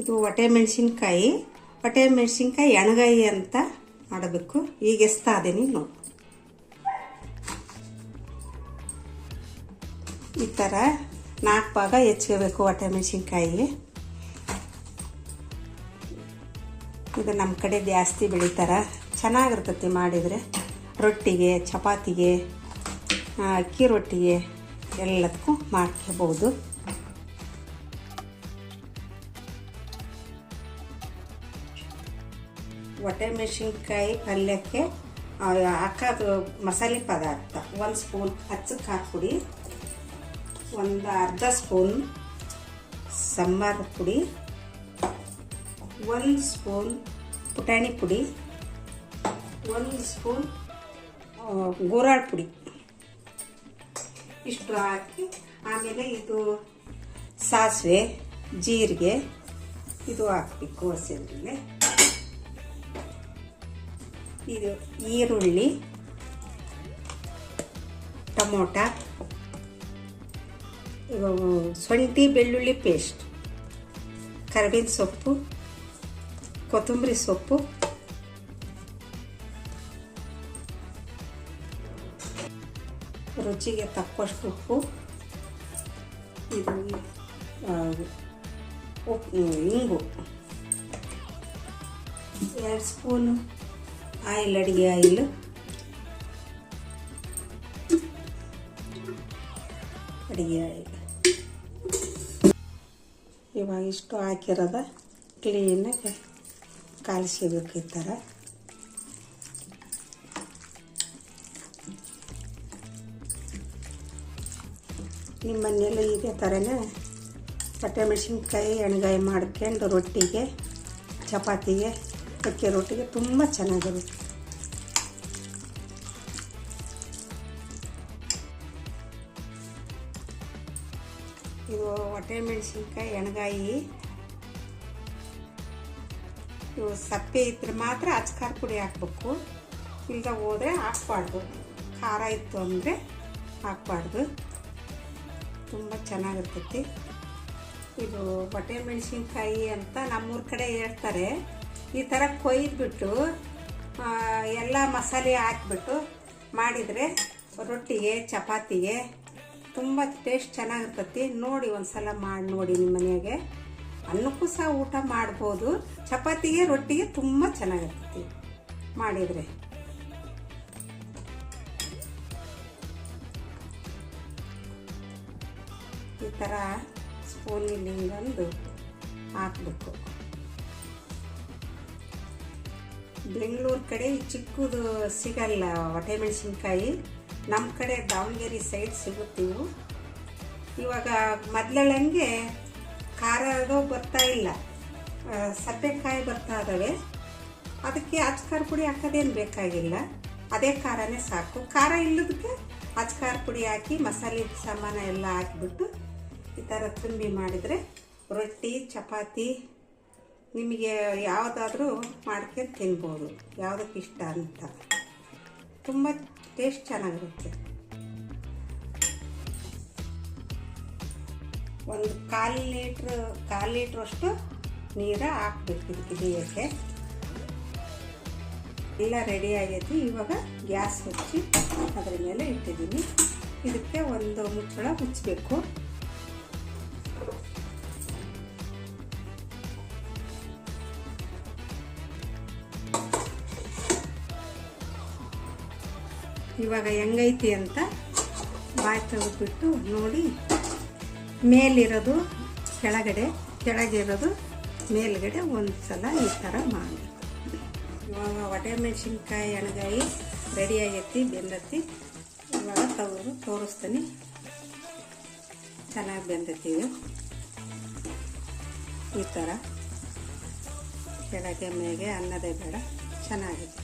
ಇದು ಒಟೆ ಮೆಣಸಿನ್ಕಾಯಿ. ಒಟೆ ಮೆಣಸಿನ್ಕಾಯಿ ಎಣಗಾಯಿ ಅಂತ ಮಾಡಬೇಕು. ಈಗ ಎಸ್ತಾ ಅದೀನಿ ನೋಡಿ. ಈ ಥರ ನಾಲ್ಕು ಭಾಗ ಹೆಚ್ಕೋಬೇಕು ಒಟೆ ಮೆಣಸಿನ್ಕಾಯಿ ಇದು ನಮ್ಮ ಕಡೆ ಜಾಸ್ತಿ ಬೆಳೀತಾರೆ. ಚೆನ್ನಾಗಿರ್ತೈತಿ ಮಾಡಿದರೆ. ರೊಟ್ಟಿಗೆ, ಚಪಾತಿಗೆ, ಅಕ್ಕಿ ರೊಟ್ಟಿಗೆ ಎಲ್ಲದಕ್ಕೂ ಮಾಡ್ಕೋಬೋದು ಮೆಣಸಿನ್ಕಾಯಿ ಪಲ್ಯಕ್ಕೆ ಹಾಕೋದು ಮಸಾಲೆ ಪದಾರ್ಥ. ಒಂದು ಸ್ಪೂನ್ ಹಚ್ಚು ಖಾರ ಪುಡಿ ಒಂದು ಅರ್ಧ ಸ್ಪೂನ್ ಸಾಂಬಾರು ಪುಡಿ. ಒಂದು ಸ್ಪೂನ್ ಪುಟಾಣಿ ಪುಡಿ. ಒಂದು ಸ್ಪೂನ್ ಗೋರಾಳ ಪುಡಿ. ಇಷ್ಟು ಹಾಕಿ, ಆಮೇಲೆ ಇದು ಸಾಸಿವೆ, ಜೀರಿಗೆ, ಇದು ಹಾಕಬೇಕು ಹಸಿರುಳ್ಳಿ ಇದು ಈರುಳ್ಳಿ, ಟೊಮೊಟ ಶುಂಠಿ ಬೆಳ್ಳುಳ್ಳಿ ಪೇಸ್ಟ್, ಕರಿಬೇವಿನ ಸೊಪ್ಪು, ಕೊತ್ತಂಬರಿ ಸೊಪ್ಪು. ರುಚಿಗೆ ತಕ್ಕಷ್ಟು ಉಪ್ಪು. ಇದು ಉಪ್ಪು, ಇಂಗು. ಎರಡು ಸ್ಪೂನು ಆಯಿಲ್, ಅಡುಗೆ ಆಯಿಲ್. ಅಡುಗೆ ಆಯಿಲ್. ಇವಾಗ ಇಷ್ಟು ಹಾಕಿರೋದ ಕ್ಲೀನಾಗಿ ಕಾಲಿಸಬೇಕು ಈ ಥರ. ನಿಮ್ಮ ಮನೆಯಲ್ಲೂ ಇದೇ ಥರನೇ ಬಟ್ಟೆ ಮೆಣಸಿನ್ಕಾಯಿ ಎಣ್ಗಾಯಿ ಮಾಡ್ಕೊಂಡು ರೊಟ್ಟಿಗೆ, ಚಪಾತಿಗೆ, ಅಕ್ಕಿ ರೊಟ್ಟಿಗೆ ತುಂಬ ಚೆನ್ನಾಗಿರುತ್ತೆ. ಇದು ಹೊಟ್ಟೆ ಮೆಣಸಿನ್ಕಾಯಿ ಎಣ್ಗಾಯಿ. ಇವು ಸಪ್ಪೆ ಇದ್ರೆ ಮಾತ್ರ ಅಚ್ಕಾರ ಪುಡಿ ಹಾಕ್ಬೇಕು. ಇಲ್ಲದ ಹೋದರೆ ಹಾಕ್ಬಾರ್ದು. ಖಾರ ಇತ್ತು ಅಂದರೆ ಹಾಕ್ಬಾರ್ದು. ತುಂಬ ಚೆನ್ನಾಗಿರ್ತೈತಿ. ಇದು ಹೊಟ್ಟೆ ಮೆಣಸಿನ್ಕಾಯಿ ಅಂತ ನಮ್ಮೂರ ಕಡೆ ಹೇಳ್ತಾರೆ. ಈ ಥರ ಕೊಯ್ದುಬಿಟ್ಟು ಎಲ್ಲ ಮಸಾಲೆ ಹಾಕ್ಬಿಟ್ಟು ಮಾಡಿದರೆ ರೊಟ್ಟಿಗೆ, ಚಪಾತಿಗೆ ತುಂಬ ಟೇಸ್ಟ್ ಚೆನ್ನಾಗಿರ್ತತಿ. ನೋಡಿ ಒಂದ್ಸಲ ಮಾಡಿ, ನೋಡಿ ನಿಮ್ಮ ಮನೆಯಾಗೆ ಅನ್ನಕ್ಕೂ ಸಹ ಊಟ ಮಾಡ್ಬೋದು. ಚಪಾತಿಗೆ, ರೊಟ್ಟಿಗೆ ತುಂಬ ಚೆನ್ನಾಗಿರ್ತತಿ. ಮಾಡಿದರೆ. ಈ ಥರ ಸ್ಪೂನಲ್ಲಿ ಹಿಂಗಂದು ಹಾಕಬೇಕು. ಬೆಂಗಳೂರು ಕಡೆ ಚಿಕ್ಕದು ಸಿಗಲ್ಲ, ಹೊಟ್ಟೆ ಮೆಣಸಿನ್ಕಾಯಿ. ನಮ್ಮ ಕಡೆ ದಾವಣಗೆರೆ ಸೈಡ್ ಸಿಗುತ್ತಿವು ಇವಾಗ ಮೊದಲಂಗೆ ಖಾರದು ಬರ್ತಾ ಇಲ್ಲ. ಸಪ್ಪೆಕಾಯಿ ಬರ್ತಾ ಇದ್ದಾವೆ ಅದಕ್ಕೆ ಅಚ್ಕಾರ ಪುಡಿ ಹಾಕೋದೇನು ಬೇಕಾಗಿಲ್ಲ. ಅದೇ ಖಾರನೇ ಸಾಕು. ಖಾರ ಇಲ್ಲದಕ್ಕೆ ಅಚ್ಕಾರ ಪುಡಿ ಹಾಕಿ ಮಸಾಲೆ ಸಾಮಾನು ಎಲ್ಲ ಹಾಕಿಬಿಟ್ಟು ಈ ಥರ ತುಂಬಿ ಮಾಡಿದರೆ ರೊಟ್ಟಿ, ಚಪಾತಿ ನಿಮಗೆ ಯಾವುದಾದ್ರೂ ಮಾಡ್ಕೊಂಡು ತಿನ್ಬೋದು. ಯಾವುದಕ್ಕೆ ಇಷ್ಟ ಅಂತ. ತುಂಬ ಟೇಸ್ಟ್ ಚೆನ್ನಾಗಿರುತ್ತೆ. ಒಂದು ಕಾಲು ಲೀಟ್ರ್, ಕಾಲು ಲೀಟ್ರಷ್ಟು ನೀರು ಹಾಕ್ಬೇಕು ಇದಕ್ಕೆ ಬೇಯಕ್ಕೆ ಎಲ್ಲ ರೆಡಿ ಆಗೈತಿ. ಇವಾಗ ಗ್ಯಾಸ್ ಹಚ್ಚಿ ಅದರ ಮೇಲೆ ಇಟ್ಟಿದ್ದೀನಿ. ಇದಕ್ಕೆ ಒಂದು ಮುಚ್ಚಳ ಮುಚ್ಚಬೇಕು. ಇವಾಗ ಹೆಂಗೈತಿ ಅಂತ ಬಾಯಿ ತೆಗೆದುಬಿಟ್ಟು ನೋಡಿ. ಮೇಲಿರೋದು ಕೆಳಗಡೆ, ಕೆಳಗಿರೋದು ಮೇಲ್ಗಡೆ ಒಂದು ಸಲ ಈ ಥರ ಮಾಡಬೇಕು ಇವಾಗ ಹೊಟ್ಟೆ ಮೆಣಸಿನ್ಕಾಯಿ ಎಣ್ಗಾಯಿ ರೆಡಿ ಆಗೈತಿ, ಬೆಂದತಿ. ಇವಾಗ ತೆಗೆದು ತೋರಿಸ್ತೀನಿ. ಚೆನ್ನಾಗಿ ಬೆಂದತಿ ಈ ಥರ. ಕೆಳಗೆ, ಮೇಗೆ ಅನ್ನದೇ ಬೇಡ. ಚೆನ್ನಾಗಿದೆ